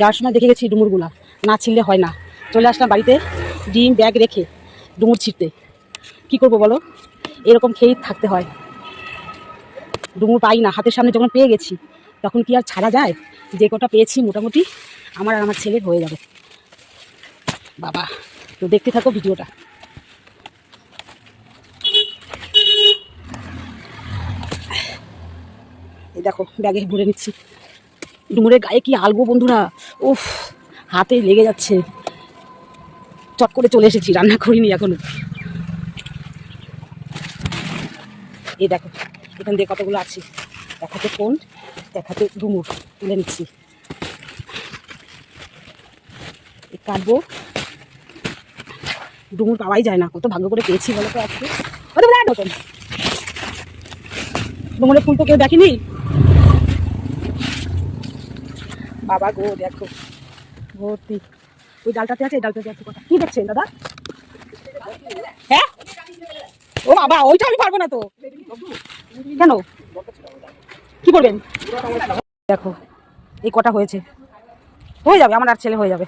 যাওয়ার সময় দেখে গেছি ডুমুরগুলা। না ছিঁড়লে হয় না। চলে আসলাম বাড়িতে, ডিম, ব্যাগ রেখে ডুমুর ছিঁড়তে। কি করব বলো? এরকম খেয়েই থাকতে হয়। ডুমুর পাই না। হাতের সামনে যখন পেয়ে গেছি, তখন কি আর ছাড়া যায়? যে কটা পেয়েছি মোটামুটি আমার আর আমার ছেলের হয়ে যাবে। বাবা, তো দেখতে থাকো ভিডিওটা। দেখো, ব্যাগে ভরে নিচ্ছি। ডুমুরের গায়ে কি আলবো বন্ধুরা? উফ হাতে লেগে যাচ্ছে। চট করে চলে এসেছি, রান্না করিনি এখনও। এই দেখো, এখান দিয়ে কতগুলো আছে? দেখাতে ফোন, দেখাতে ডুমুর তুলে নিচ্ছি। কাটবো। ডুমুর পাওয়াই যায় না, কত ভাগ্য করে পেয়েছি বলো তো আজকে। ডুমুরের ফুল তো কেউ দেখেনি? বাবা গো, দেখো। ভর্তি। ওই ডালটাতে আছে ডালটাতে আছে কথা। কি দেখছেন, দাদা? হ্যাঁ? ও বাবা, ওইটা আমি পারব না তো। কেন? কি করবেন? দেখো, এই কটা হয়েছে। হয়ে যাবে, আমার আর ছেলে হয়ে যাবে।